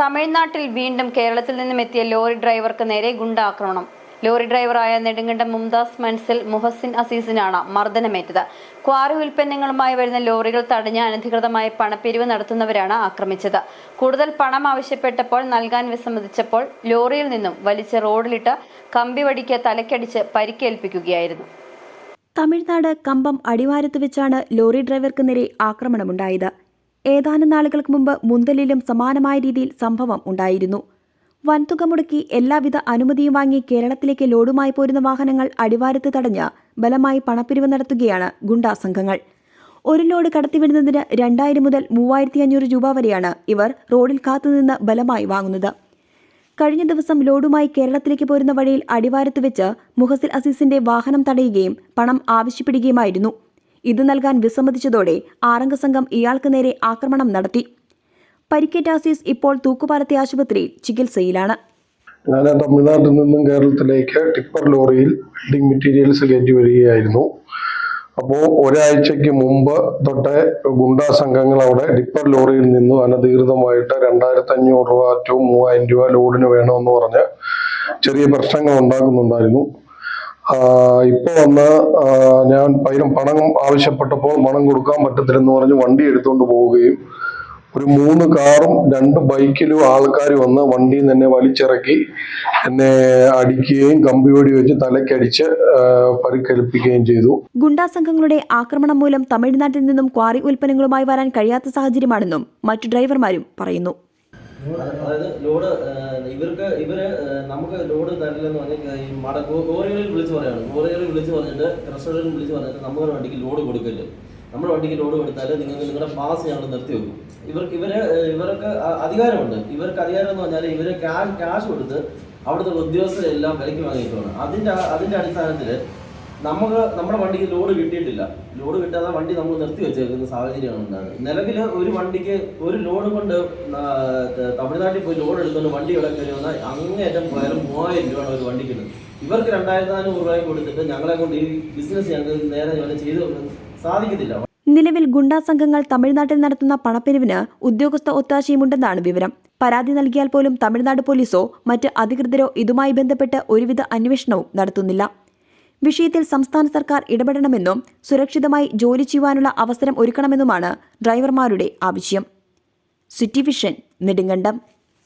തമിഴ്നാട്ടിൽ വീണ്ടും കേരളത്തിൽ നിന്നും എത്തിയ ലോറി ഡ്രൈവർക്ക് നേരെ ഗുണ്ടാക്രമണം. ലോറി ഡ്രൈവറായ നെടുങ്കണ്ടം മുംതാസ് മൻസിൽ മുഹസിൻ അസീസിനാണ് മർദ്ദനമേറ്റത്. ക്വാറി ഉൽപ്പന്നങ്ങളുമായി വരുന്ന ലോറികൾ തടഞ്ഞ് അനധികൃതമായി പണപ്പിരിവ് നടത്തുന്നവരാണ് ആക്രമിച്ചത്. കൂടുതൽ പണം ആവശ്യപ്പെട്ടപ്പോൾ നൽകാൻ വിസമ്മതിച്ചപ്പോൾ ലോറിയിൽ നിന്നും വലിച്ച് റോഡിലിട്ട് കമ്പി വടിക്ക് തലക്കടിച്ച് പരിക്കേൽപ്പിക്കുകയായിരുന്നു. തമിഴ്നാട് കമ്പം അടിവാരത്ത് വെച്ചാണ് ലോറി ഡ്രൈവർക്ക് നേരെ ആക്രമണമുണ്ടായത്. ഏതാനും നാളുകൾക്ക് മുമ്പ് മുന്തലിലും സമാനമായ രീതിയിൽ സംഭവം ഉണ്ടായിരുന്നു. വൻതുക മുടക്കി എല്ലാവിധ അനുമതിയും വാങ്ങി കേരളത്തിലേക്ക് ലോഡുമായി പോരുന്ന വാഹനങ്ങൾ അടിവാരത്ത് തടഞ്ഞ് ബലമായി പണപ്പിരിവ് നടത്തുകയാണ് ഗുണ്ടാ സംഘങ്ങൾ. ഒരു ലോഡ് കടത്തിവിടുന്നതിന് രണ്ടായിരം മുതൽ മൂവായിരത്തി അഞ്ഞൂറ് രൂപ വരെയാണ് ഇവർ റോഡിൽ കാത്തുനിന്ന് ബലമായി വാങ്ങുന്നത്. കഴിഞ്ഞ ദിവസം ലോഡുമായി കേരളത്തിലേക്ക് പോരുന്ന വഴിയിൽ അടിവാരത്ത് വെച്ച് മുഹസിൽ അസീസിന്റെ വാഹനം തടയുകയും പണം ആവശ്യപ്പെടുകയുമായിരുന്നു. ഇത് നൽകാൻ വിസമ്മതിച്ചതോടെ ആറംഗ സംഘം ഇയാൾക്ക് നേരെ ആക്രമണം നടത്തി. പരിക്കേറ്റ അസീസ് ഇപ്പോൾ തൂക്കുപാലത്തെ ആശുപത്രിയിൽ ചികിത്സയിലാണ്. ഞാൻ തമിഴ്നാട്ടിൽ നിന്നും കേരളത്തിലേക്ക് ടിപ്പർ ലോറിയിൽ ബിൽഡിംഗ് മെറ്റീരിയൽസ് കയറ്റി വരികയായിരുന്നു. അപ്പോൾ ഒരാഴ്ചയ്ക്ക് മുമ്പ് തൊട്ട് ഗുണ്ടാ സംഘങ്ങൾ അവിടെ ടിപ്പർ ലോറിയിൽ നിന്നും അനധികൃതമായിട്ട് രണ്ടായിരത്തി അഞ്ഞൂറ് രൂപ ടു മൂവായിരം രൂപ ലോഡിന് വേണമെന്ന് പറഞ്ഞ് ചെറിയ പ്രശ്നങ്ങൾ ഉണ്ടാക്കുന്നുണ്ടായിരുന്നു ഇപ്പോൾ വന്ന് ഞാൻ പൈരം പണം ആവശ്യപ്പെട്ടപ്പോൾ പണം കൊടുക്കാൻ പറ്റത്തില്ലെന്ന് പറഞ്ഞ് വണ്ടി എടുത്തുകൊണ്ട് പോവുകയും ഒരു മൂന്ന് കാറും രണ്ട് ബൈക്കിലും ആൾക്കാർ വന്ന് വണ്ടിയിൽ നിന്ന് എന്നെ വലിച്ചിറക്കി എന്നെ അടിക്കുകയും കമ്പിവടി വെച്ച് തലക്കടിച്ച് പരിക്കേൽപ്പിക്കുകയും ചെയ്തു. ഗുണ്ടാ സംഘങ്ങളുടെ ആക്രമണം മൂലം തമിഴ്നാട്ടിൽ നിന്നും ക്വാറി ഉൽപ്പന്നങ്ങളുമായി വരാൻ കഴിയാത്ത സാഹചര്യമാണെന്നും മറ്റു ഡ്രൈവർമാരും പറയുന്നു. അതായത് ലോഡ് ഇവർക്ക് ഇവർ നമുക്ക് ലോഡ് തരില്ലെന്ന് പറഞ്ഞാൽ ഈ മട കോറികളിൽ വിളിച്ച് പറയാണ്. കോറികളിൽ വിളിച്ച് പറഞ്ഞിട്ട് ക്രഷറിൽ വിളിച്ച് പറഞ്ഞിട്ട് നമ്മുടെ വണ്ടിക്ക് ലോഡ് കൊടുക്കല്ലോ നമ്മുടെ വണ്ടിക്ക് ലോഡ് കൊടുത്താൽ നിങ്ങൾക്ക് നിങ്ങളുടെ പാസ് ഞങ്ങൾ നിർത്തി വെക്കും. ഇവർക്ക് ഇവർ ഇവർക്ക് അധികാരമുണ്ട്. ഇവർക്ക് അധികാരം എന്ന് പറഞ്ഞാൽ ഇവർ ക്യാഷ് ക്യാഷ് കൊടുത്ത് അവിടുത്തെ ഉദ്യോഗസ്ഥരെല്ലാം വിലക്ക് വാങ്ങിയിട്ടുണ്ട് അതിന്റെ അതിന്റെ അടിസ്ഥാനത്തിൽ നമുക്ക് നമ്മുടെ വണ്ടിക്ക് ലോഡ് കിട്ടിയിട്ടില്ല. ലോഡ് കിട്ടാതെ വണ്ടി നമ്മൾ നിർത്തി വെച്ചേക്കുന്ന സാഹചര്യമാണ് ഉണ്ടാകുന്നത് നിലവിൽ ഒരു വണ്ടിക്ക് ഒരു ലോഡ് കൊണ്ട് തമിഴ്നാട്ടിൽ പോയി ലോഡ് എടുത്തുകൊണ്ട് വണ്ടി ഇവിടെ അങ്ങേറ്റം പോയാലും മൂവായിരം രൂപയാണ് ഒരു വണ്ടിക്ക് ഇവർക്ക് രണ്ടായിരത്തി നാനൂറ് രൂപ കൊടുത്തിട്ട് ഞങ്ങളെ കൊണ്ട് ഈ ബിസിനസ് ഞങ്ങൾക്ക് നേരെ ഞങ്ങൾ ചെയ്ത് സാധിക്കത്തില്ല. നിലവിൽ ഗുണ്ടാ സംഘങ്ങൾ തമിഴ്നാട്ടിൽ നടത്തുന്ന പണപ്പിരിവിന് ഉദ്യോഗസ്ഥ ഒത്താശയുമുണ്ടെന്നാണ് വിവരം. പരാതി നൽകിയാൽ പോലും തമിഴ്നാട് പോലീസോ മറ്റ് അധികൃതരോ ഇതുമായി ബന്ധപ്പെട്ട് ഒരുവിധ അന്വേഷണവും നടത്തുന്നില്ല. വിഷയത്തിൽ സംസ്ഥാന സർക്കാർ ഇടപെടണമെന്നും സുരക്ഷിതമായി ജോലി ചെയ്യുവാനുള്ള അവസരം ഒരുക്കണമെന്നുമാണ് ഡ്രൈവർമാരുടെ ആവശ്യം. City vision Nedumkandam.